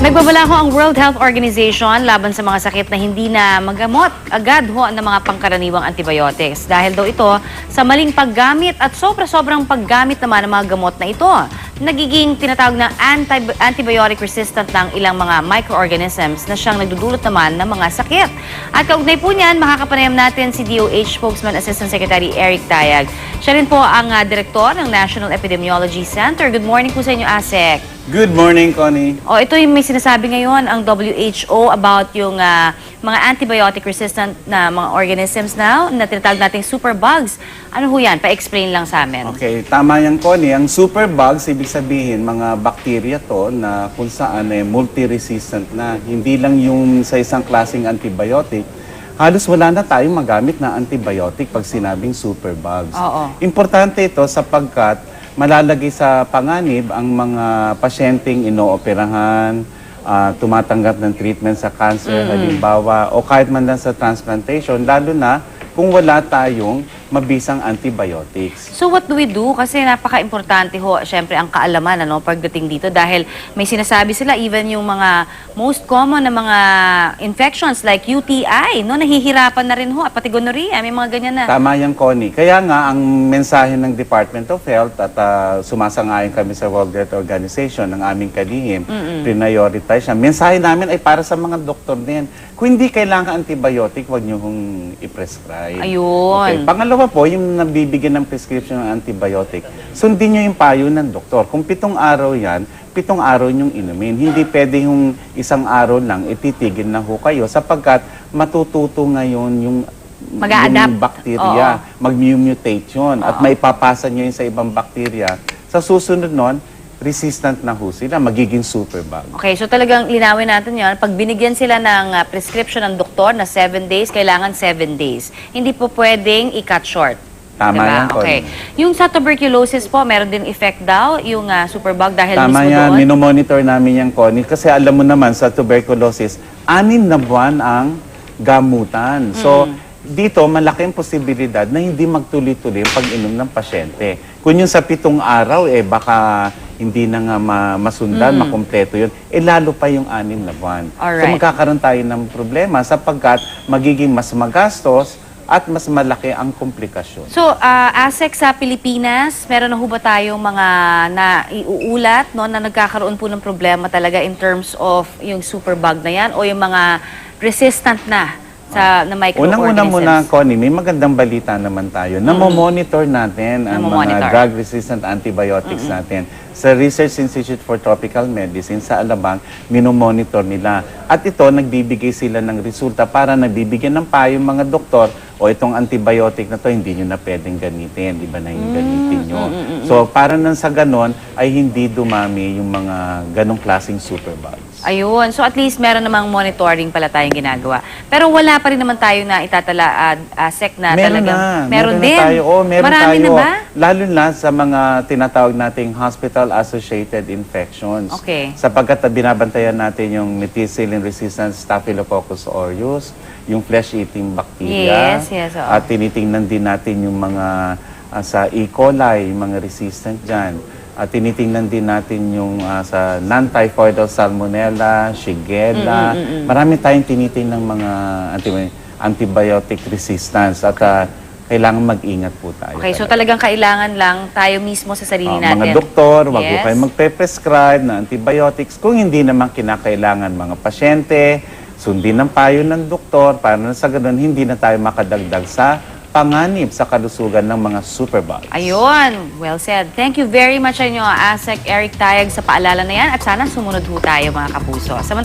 Nagbabala ho ang World Health Organization laban sa mga sakit na hindi na magamot agad ho ng mga pangkaraniwang antibiotics. Dahil daw ito sa maling paggamit at sobra-sobrang paggamit naman ng mga gamot na ito. Nagiging tinatawag na anti- antibiotic resistant ng ilang mga microorganisms na siyang nagdudulot naman ng mga sakit. At kaugnay po niyan, makakapanayam natin si DOH Spokesman Assistant Secretary Eric Tayag. Siya rin po ang ah, direktor ng National Epidemiology Center. Good morning po sa inyo, ASEC. Good morning, Connie. O ito yung may sinasabi ngayon ang WHO about yung ah, mga antibiotic resistant na mga organisms now na tinatawag nating superbugs. Ano ho yan? Pa-explain lang sa amin. Okay, tama yan, Connie. Ang superbugs, ibig sabihin, mga bacteria to na kung saan eh, multi-resistant na. Hindi lang yung sa isang klaseng antibiotic. Halos wala na tayong magamit na antibiotic pag sinabing superbugs. Oo. Importante ito sapagkat malalagay sa panganib ang mga pasyenteng inooperahan, ah, tumatanggap ng treatment sa cancer, halimbawa, o kahit man lang sa transplantation, lalo na kung wala tayong mabisang antibiotics. So what do we do? Kasi napaka-importante ho, syempre, ang kaalaman ano, pagdating dito dahil may sinasabi sila even yung mga most common na mga infections like UTI, no, nahihirapan na rin ho, at pati gonorrhea, may mga ganyan na. Tama yan, Connie. Kaya nga, ang mensahe ng Department of Health at ah, sumasangayon kami sa World Health Organization ng aming kalihim, prioritize siya. Mensahe namin ay para sa mga doktor din. Kung hindi kailangan antibiotic, huwag niyo hong i-prescribe. Ayun. Okay. Pangalawa po, yung nabibigyan ng prescription ng antibiotic, sundin niyo yung payo ng doktor. Kung pitong araw yan, pitong araw niyong inumin. Hindi pwede yung isang araw lang, ititigil na ho kayo sapagkat matututo ngayon yung Mag-a-adapt. yung bacteria, mag-mutate yun, at maipapasa nyo yun sa ibang bacteria. Sa susunod nun, resistant na ho sila, magiging superbug. Okay, so talagang linawin natin yan. Pag binigyan sila ng ah, prescription ng doktor na 7 days, kailangan 7 days. Hindi po pwedeng i-cut short. Tama Diba? yan, Connie. Okay. Yung sa tuberculosis po, meron din effect daw yung ah, superbug dahil Tama mismo yan, doon. minomonitor namin yan, Connie. Kasi alam mo naman sa tuberculosis, anim na buwan ang gamutan. So, Mm. dito, malaking posibilidad na hindi magtuloy-tuloy ang pag-inom ng pasyente. Kung yung sa pitong araw, eh baka hindi na nga ma- masundan, makumpleto yun, eh lalo pa yung anim na buwan. So Alright. magkakaroon tayo ng problema sapagkat magiging mas magastos at mas malaki ang komplikasyon. So, ah, ASEC sa Pilipinas, meron na ho ba tayong mga na iuulat no, na nagkakaroon po ng problema talaga in terms of yung superbug na yan o yung mga resistant na sa na microorganisms? Unang-una muna, Connie, may magandang balita naman tayo. Namomonitor natin ang Namomonitor. mga drug-resistant antibiotics natin. Sa Research Institute for Tropical Medicine sa Alabang, minomonitor nila. At ito, nagbibigay sila ng resulta para nabibigyan ng payo yung mga doktor o itong antibiotic na to hindi nyo na pwedeng gamitin. Iba na yung gamitin nyo. So, para nang sa ganon, ay hindi dumami yung mga ganong klaseng superbugs. Ayun. So, at least meron namang monitoring pala tayong ginagawa. Pero wala pa rin naman tayo na itatala, ah, ASEC na Meron talagang... na. Meron, na din. tayo. Oh, meron Marami tayo. na ba? Lalo na sa mga tinatawag nating hospital-associated infections. Okay. Sapagkat binabantayan natin yung methicillin-resistant Staphylococcus aureus, yung flesh-eating bacteria. Yes, yes, oo. At tinitingnan din natin yung mga ah, sa E. coli, mga resistant dyan. At tinitingnan din natin yung ah, sa non-typhoidal salmonella, shigella. Marami tayong tinitingnan ng mga anti- antibiotic resistance at ah, kailangan mag-ingat po tayo. Okay, so talaga. talagang kailangan lang tayo mismo sa sarili Ah, natin. mga doktor, wag po Yes. kayo magpe-prescribe na antibiotics kung hindi naman kinakailangan mga pasyente, sundin ang payo ng doktor para na sa ganun hindi na tayo makadagdag sa panganib sa kalusugan ng mga superbugs. Ayun, well said. Thank you very much sa inyo, ASEC Eric Tayag, sa paalala na yan. At sana sumunod ho tayo, mga kapuso. Samant-